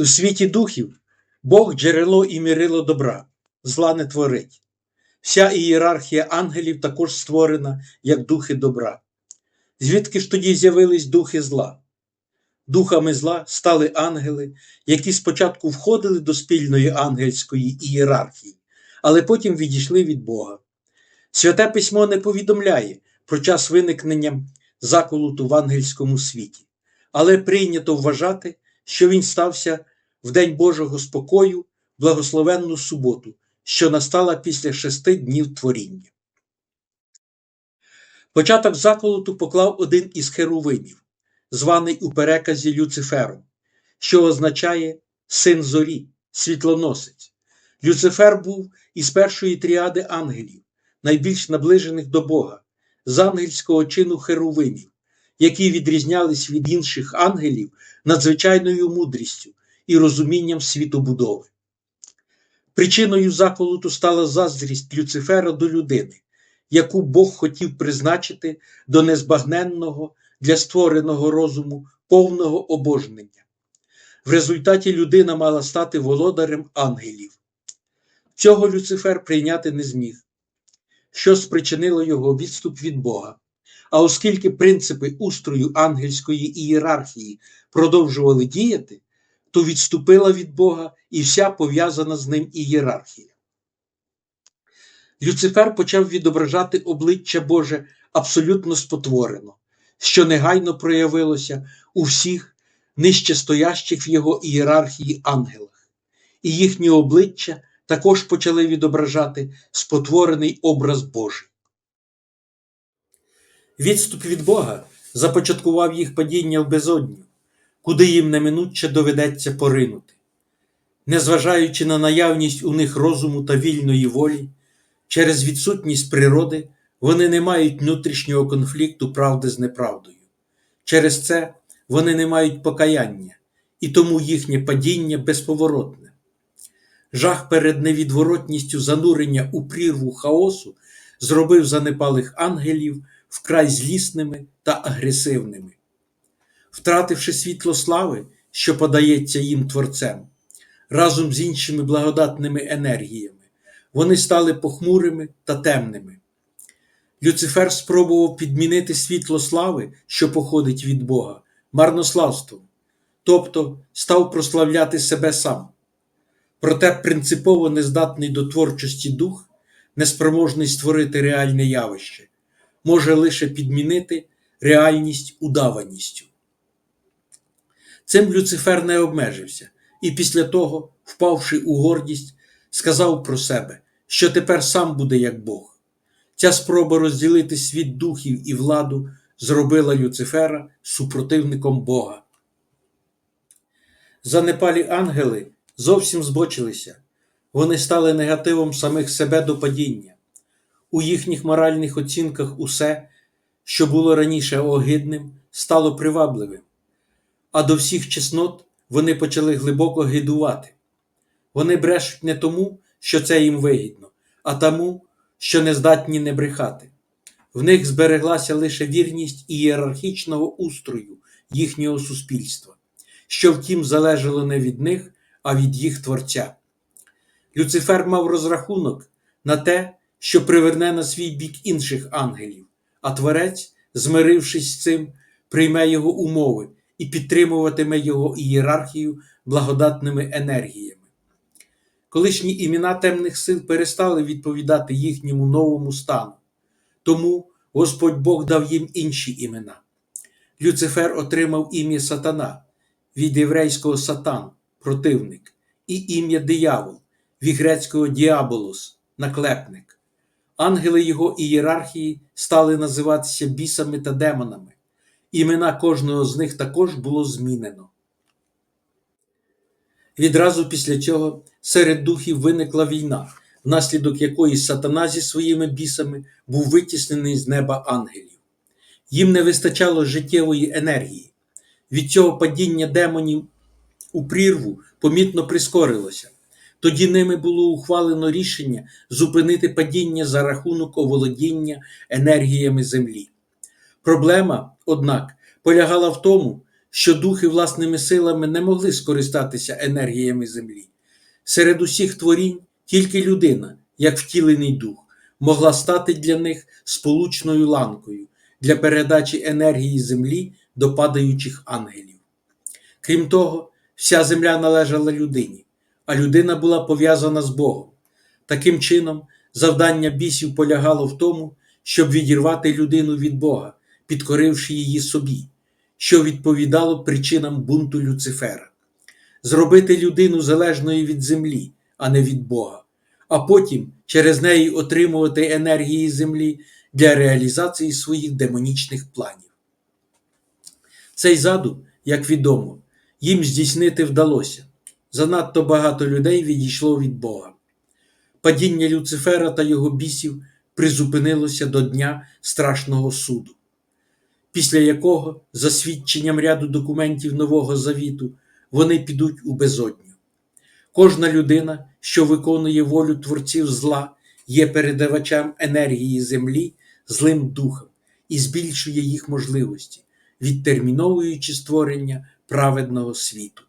У світі духів Бог джерело і мірило добра, зла не творить. Вся ієрархія ангелів також створена як духи добра. Звідки ж тоді з'явились духи зла? Духами зла стали ангели, які спочатку входили до спільної ангельської ієрархії, але потім відійшли від Бога. Святе письмо не повідомляє про час виникнення заколоту в ангельському світі, але прийнято вважати, що він стався в день Божого спокою, благословенну суботу, що настала після шести днів творіння. Початок заколоту поклав один із херувимів, званий у переказі Люцифером, що означає син зорі, світлоносець. Люцифер був із першої тріади ангелів, найбільш наближених до Бога, з ангельського чину херувимів, які відрізнялись від інших ангелів надзвичайною мудрістю і розумінням світобудови. Причиною заколоту стала заздрість Люцифера до людини, яку Бог хотів призначити до незбагненного для створеного розуму повного обожнення. В результаті людина мала стати володарем ангелів. Цього Люцифер прийняти не зміг, що спричинило його відступ від Бога. А оскільки принципи устрою ангельської ієрархії продовжували діяти, то відступила від Бога і вся пов'язана з ним ієрархія. Люцифер почав відображати обличчя Боже абсолютно спотворено, що негайно проявилося у всіх нижчестоящих в його ієрархії ангелах, і їхні обличчя також почали відображати спотворений образ Божий. Відступ від Бога започаткував їх падіння в безодню, куди їм неминуче доведеться поринути. Незважаючи на наявність у них розуму та вільної волі, через відсутність природи вони не мають внутрішнього конфлікту правди з неправдою. Через це вони не мають покаяння, і тому їхнє падіння безповоротне. Жах перед невідворотністю занурення у прірву хаосу зробив занепалих ангелів вкрай злісними та агресивними. Втративши світло слави, що подається їм Творцем, разом з іншими благодатними енергіями, вони стали похмурими та темними. Люцифер спробував підмінити світло слави, що походить від Бога, марнославством, тобто став прославляти себе сам. Проте принципово нездатний до творчості дух, неспроможний створити реальне явище, може лише підмінити реальність удаваністю. Цим Люцифер не обмежився і після того, впавши у гордість, сказав про себе, що тепер сам буде як Бог. Ця спроба розділити світ духів і владу зробила Люцифера супротивником Бога. Занепалі ангели зовсім збочилися, вони стали негативом самих себе до падіння. У їхніх моральних оцінках усе, що було раніше огидним, стало привабливим, а до всіх чеснот вони почали глибоко гидувати. Вони брешуть не тому, що це їм вигідно, а тому, що не здатні не брехати. В них збереглася лише вірність ієрархічного устрою їхнього суспільства, що втім залежало не від них, а від їх творця. Люцифер мав розрахунок на те, що приверне на свій бік інших ангелів, а творець, змирившись з цим, прийме його умови і підтримуватиме його ієрархію благодатними енергіями. Колишні імена темних сил перестали відповідати їхньому новому стану, тому Господь Бог дав їм інші імена. Люцифер отримав ім'я Сатана від єврейського сатан, противник, і ім'я диявол від грецького діаболос, наклепник. Ангели його ієрархії стали називатися бісами та демонами. Імена кожного з них також було змінено. Відразу після цього серед духів виникла війна, внаслідок якої сатана зі своїми бісами був витіснений з неба ангелів. Їм не вистачало життєвої енергії. Від цього падіння демонів у прірву помітно прискорилося. Тоді ними було ухвалено рішення зупинити падіння за рахунок оволодіння енергіями землі. Проблема, однак, полягала в тому, що духи власними силами не могли скористатися енергіями землі. Серед усіх творінь тільки людина, як втілений дух, могла стати для них сполучною ланкою для передачі енергії землі до падаючих ангелів. Крім того, вся земля належала людині, а людина була пов'язана з Богом. Таким чином, завдання бісів полягало в тому, щоб відірвати людину від Бога, підкоривши її собі, що відповідало причинам бунту Люцифера, зробити людину залежною від землі, а не від Бога, а потім через неї отримувати енергії землі для реалізації своїх демонічних планів. Цей задум, як відомо, їм здійснити вдалося. Занадто багато людей відійшло від Бога. Падіння Люцифера та його бісів призупинилося до Дня страшного суду, після якого, за свідченням ряду документів Нового Завіту, вони підуть у безодню. Кожна людина, що виконує волю творців зла, є передавачем енергії землі злим духом і збільшує їх можливості, відтерміновуючи створення праведного світу.